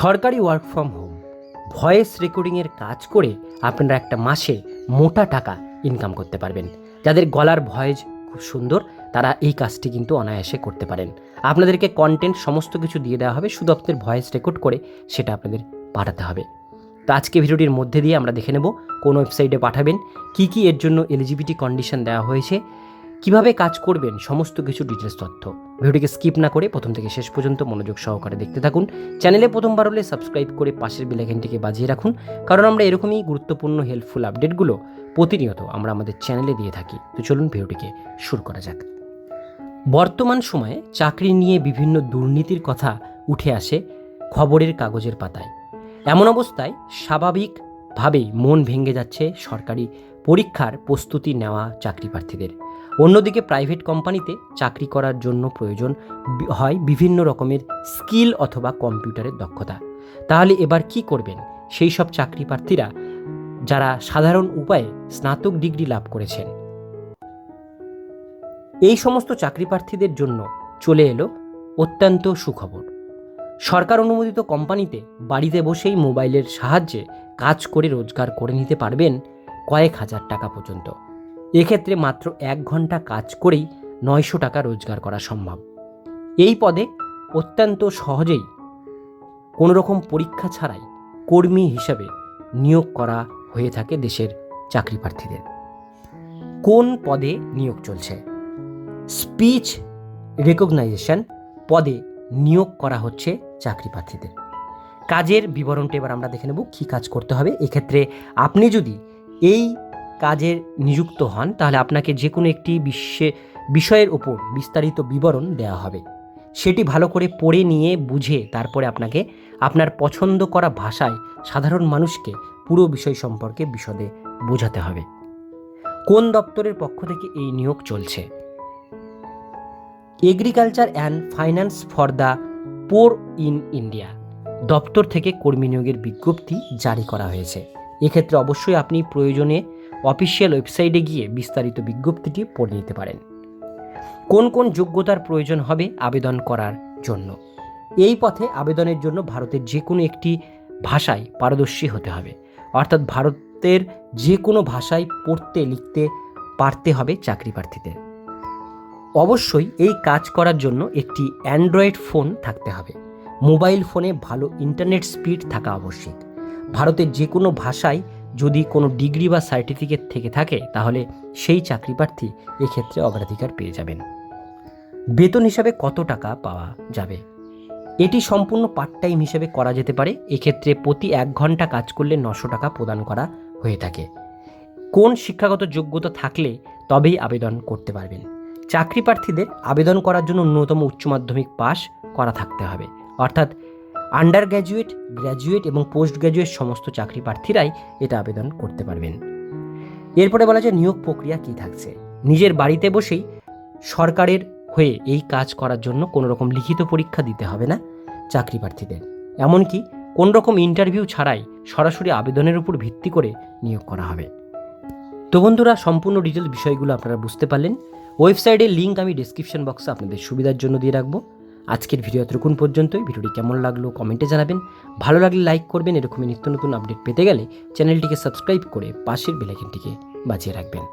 সরকারি work from home voice রেকর্ডিংয়ের কাজ করে আপনারা একটা মাসে মোটা টাকা ইনকাম করতে পারবেন। যাদের গলার ভয়েস খুব সুন্দর, তারা এই কাজটি কিন্তু অনায়াসে করতে পারেন। আপনাদেরকে কন্টেন্ট সমস্ত কিছু দিয়ে দেওয়া হবে শুধু আপনাদের ভয়েস রেকর্ড করে সেটা আপনাদের পাঠাতে হবে। তো আজকে ভিডিওটির মধ্যে দিয়ে আমরা দেখে নেব কোন ওয়েবসাইটে পাঠাবেন, কি কি এর জন্য এলিজিবিলিটি কন্ডিশন দেওয়া হয়েছে কীভাবে কাজ করবেন, সমস্ত কিছু ডিটেলস তথ্য। ভিডিওটিকে স্কিপ না করে প্রথম থেকে শেষ পর্যন্ত মনোযোগ সহকারে দেখতে থাকুন। চ্যানেলে প্রথমবার হলে সাবস্ক্রাইব করে পাশের বেলাইকনটিকে বাজিয়ে রাখুন, কারণ আমরা এরকমই গুরুত্বপূর্ণ হেল্পফুল আপডেটগুলো প্রতিনিয়ত আমরা আমাদের চ্যানেলে দিয়ে থাকি। তো চলুন ভিডিওটিকে শুরু করা যাক। বর্তমান সময়ে চাকরি নিয়ে বিভিন্ন দুর্নীতির কথা উঠে আসে খবরের কাগজের পাতায়। এমন অবস্থায় স্বাভাবিকভাবেই মন ভেঙে যাচ্ছে সরকারি পরীক্ষার প্রস্তুতি নেওয়া চাকরি প্রার্থীদের অন্যদিকে প্রাইভেট কোম্পানিতে চাকরি করার জন্য প্রয়োজন হয় বিভিন্ন রকমের স্কিল অথবা কম্পিউটারের দক্ষতা। তাহলে এবার কি করবেন? সেই সব চাকরি প্রার্থীরা যারা সাধারণ উপায়ে স্নাতক ডিগ্রি লাভ করেছেন, এই সমস্ত চাকরি প্রার্থীদের জন্য চলে এলো অত্যন্ত সুখবর। সরকার অনুমোদিত কোম্পানিতে বাড়িতে বসেই মোবাইলের সাহায্যে কাজ করে রোজগার করে নিতে পারবেন কয়েক হাজার টাকা পর্যন্ত। এক্ষেত্রে মাত্র এক ঘণ্টা কাজ করেই নয়শো টাকা রোজগার করা সম্ভব। এই পদে অত্যন্ত সহজেই কোনো রকম পরীক্ষা ছাড়াই কর্মী হিসাবে নিয়োগ করা হয়ে থাকে দেশের চাকরি প্রার্থীদের কোন পদে নিয়োগ চলছে? স্পিচ রেকগনাইজেশন পদে নিয়োগ করা হচ্ছে চাকরি প্রার্থীদের কাজের বিবরণটা এবার আমরা দেখে নেব, কী কাজ করতে হবে। এক্ষেত্রে আপনি যদি এই কাজের নিযুক্ত হন, তাহলে আপনাকে যে কোনো একটি বিশ্বে বিষয়ের ওপর বিস্তারিত বিবরণ দেওয়া হবে। সেটি ভালো করে পড়ে নিয়ে বুঝে তারপরে আপনাকে আপনার পছন্দ করা ভাষায় সাধারণ মানুষকে পুরো বিষয় সম্পর্কে বিশদে বোঝাতে হবে। কোন দপ্তরের পক্ষ থেকে এই নিয়োগ চলছে? Agriculture and finance for the poor in India দপ্তর থেকে কর্মী নিয়োগের বিজ্ঞপ্তি জারি করা হয়েছে। এক্ষেত্রে অবশ্যই আপনি প্রয়োজনে অফিসিয়াল ওয়েবসাইটে গিয়ে বিস্তারিত বিজ্ঞপ্তিটি পড়ে নিতে পারেন। কোন কোন যোগ্যতার প্রয়োজন হবে আবেদন করার জন্য? এই পথে আবেদনের জন্য ভারতের যে কোনো একটি ভাষায় পারদর্শী হতে হবে। অর্থাৎ ভারতের যে কোনো ভাষায় পড়তে, লিখতে পারতে হবে চাকরি প্রার্থীদের। অবশ্যই এই কাজ করার জন্য একটি অ্যান্ড্রয়েড ফোন থাকতে হবে। মোবাইল ফোনে ভালো ইন্টারনেট স্পিড থাকা আবশ্যক। ভারতের যে কোনো ভাষায় যদি কোনো ডিগ্রি বা সার্টিফিকেট থেকে থাকে, তাহলে সেই চাকরি প্রার্থী এক্ষেত্রে অগ্রাধিকার পেয়ে যাবেন। বেতন হিসাবে কত টাকা পাওয়া যাবে? এটি সম্পূর্ণ পার্ট টাইম হিসেবে করা যেতে পারে। এক্ষেত্রে প্রতি এক ঘণ্টা কাজ করলে নশো টাকা প্রদান করা হয়ে থাকে। কোন শিক্ষাগত যোগ্যতা থাকলে তবেই আবেদন করতে পারবেন। চাকরি প্রার্থীদের আবেদন করার জন্য ন্যূনতম উচ্চ মাধ্যমিক পাস করা থাকতে হবে। অর্থাৎ আন্ডার গ্র্যাজুয়েট গ্র্যাজুয়েট এবং পোস্ট গ্র্যাজুয়েট সমস্ত চাকরি প্রার্থীরাই এটা আবেদন করতে পারবেন। এরপরে বলা যায় নিয়োগ প্রক্রিয়া কী থাকছে। নিজের বাড়িতে বসেই সরকারের হয়ে এই কাজ করার জন্য কোনো রকম লিখিত পরীক্ষা দিতে হবে না চাকরি প্রার্থীদের। এমনকি কোন রকম ইন্টারভিউ ছাড়াই সরাসরি আবেদনের উপর ভিত্তি করে নিয়োগ করা হবে। তো বন্ধুরা, সম্পূর্ণ ডিটেল বিষয়গুলো আপনারা বুঝতে পারলেন। ওয়েবসাইটের লিঙ্ক আমি ডিসক্রিপশন বক্সে আপনাদের সুবিধার জন্য দিয়ে রাখব। আজকের ভিডিও এতটুকুন পর্যন্তই। ভিডিওটি কেমন লাগল কমেন্টে জানাবেন। ভালো লাগলে লাইক করবেন। এরকমই নিত্য নতুন আপডেট পেতে গেলে চ্যানেলটিকে সাবস্ক্রাইব করে পাশের বেলাইকনটিকে বাজিয়ে রাখবেন।